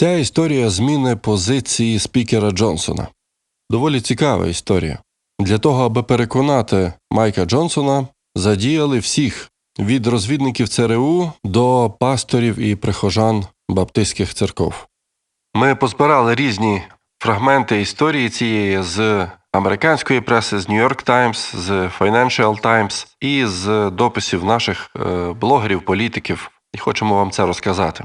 Вся історія зміни позиції спікера Джонсона. Доволі цікава історія. Для того, аби переконати Майка Джонсона, задіяли всіх від розвідників ЦРУ до пасторів і прихожан баптистських церков. Ми позбирали різні фрагменти історії цієї з американської преси, з York Times, з Financial Times і з дописів наших е, блогерів, політиків, і хочемо вам це розказати.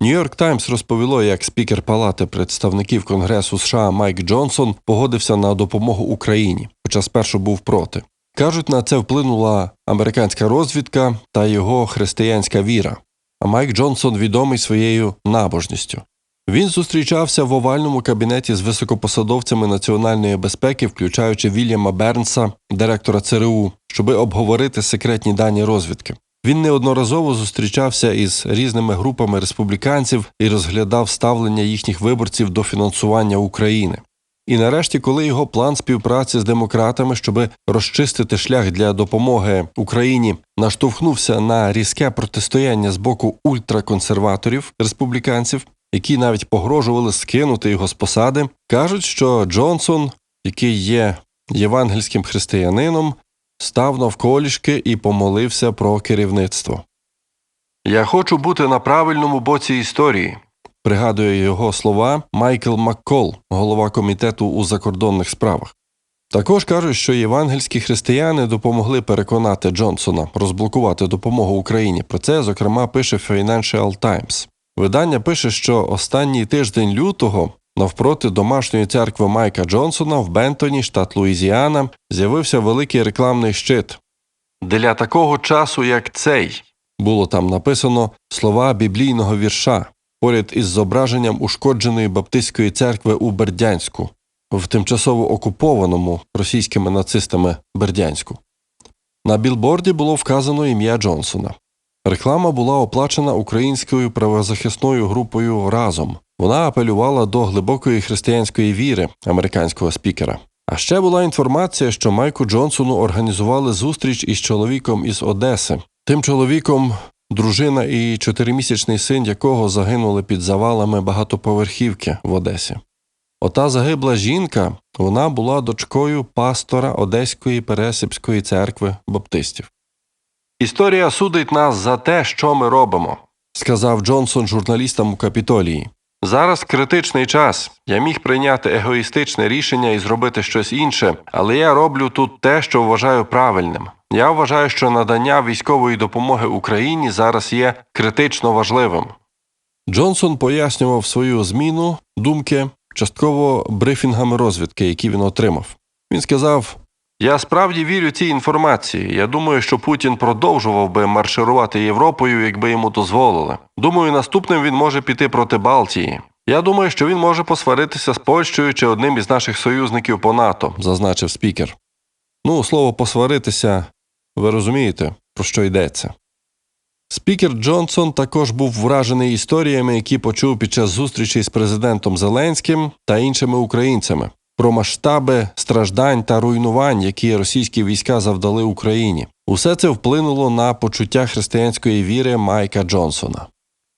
Нью-Йорк Таймс розповіло, як спікер Палати представників Конгресу США Майк Джонсон погодився на допомогу Україні, хоча спершу був проти. Кажуть, на це вплинула американська розвідка та його християнська віра. А Майк Джонсон відомий своєю набожністю. Він зустрічався в овальному кабінеті з високопосадовцями національної безпеки, включаючи Вільяма Бернса, директора ЦРУ, щоби обговорити секретні дані розвідки. Він неодноразово зустрічався із різними групами республіканців і розглядав ставлення їхніх виборців до фінансування України. І нарешті, коли його план співпраці з демократами, щоб розчистити шлях для допомоги Україні, наштовхнувся на різке протистояння з боку ультраконсерваторів республіканців, які навіть погрожували скинути його з посади, кажуть, що Джонсон, який є євангельським християнином, став навколішки і помолився про керівництво. Я хочу бути на правильному боці історії, пригадує його слова Майкл Маккол, голова комітету у закордонних справах. Також кажуть, що євангельські християни допомогли переконати Джонсона розблокувати допомогу Україні. Про це, зокрема, пише Financial Times. Видання пише, що останній тиждень лютого навпроти домашньої церкви Майка Джонсона в Бентоні, штат Луїзіана, з'явився великий рекламний щит. Для такого часу, як цей, було там написано слова біблійного вірша поряд із зображенням ушкодженої баптистської церкви у Бердянську, в тимчасово окупованому російськими нацистами Бердянську. На білборді було вказано ім'я Джонсона. Реклама була оплачена українською правозахисною групою разом. Вона апелювала до глибокої християнської віри американського спікера. А ще була інформація, що Майку Джонсону організували зустріч із чоловіком із Одеси. Тим чоловіком дружина і чотиримісячний син якого загинули під завалами багатоповерхівки в Одесі. Ота загибла жінка, вона була дочкою пастора Одеської Пересипської церкви баптистів. Історія судить нас за те, що ми робимо, сказав Джонсон журналістам у Капітолії. Зараз критичний час. Я міг прийняти егоїстичне рішення і зробити щось інше, але я роблю тут те, що вважаю правильним. Я вважаю, що надання військової допомоги Україні зараз є критично важливим. Джонсон пояснював свою зміну думки частково брифінгами розвідки, які він отримав. Він сказав: Я справді вірю цій інформації. Я думаю, що Путін продовжував би марширувати Європою, якби йому дозволили. Думаю, наступним він може піти проти Балтії. Я думаю, що він може посваритися з Польщею чи одним із наших союзників по НАТО, зазначив спікер. Ну, слово посваритися, ви розумієте, про що йдеться. Спікер Джонсон також був вражений історіями, які почув під час зустрічі з президентом Зеленським та іншими українцями про масштаби страждань та руйнувань, які російські війська завдали Україні. Усе це вплинуло на почуття християнської віри Майка Джонсона.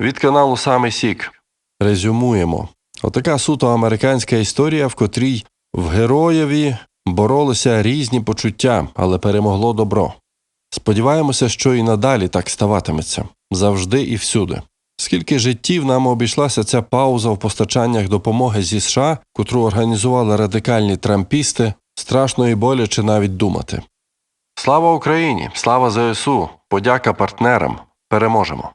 Від каналу Саме Сік резюмуємо. Отака суто американська історія, в котрій в героєві боролися різні почуття, але перемогло добро. Сподіваємося, що і надалі так ставатиметься завжди і всюди. Скільки життів нам обійшлася ця пауза в постачаннях допомоги зі США, котру організували радикальні трампісти, страшно і боляче навіть думати. Слава Україні! Слава ЗСУ! Подяка партнерам! Переможемо!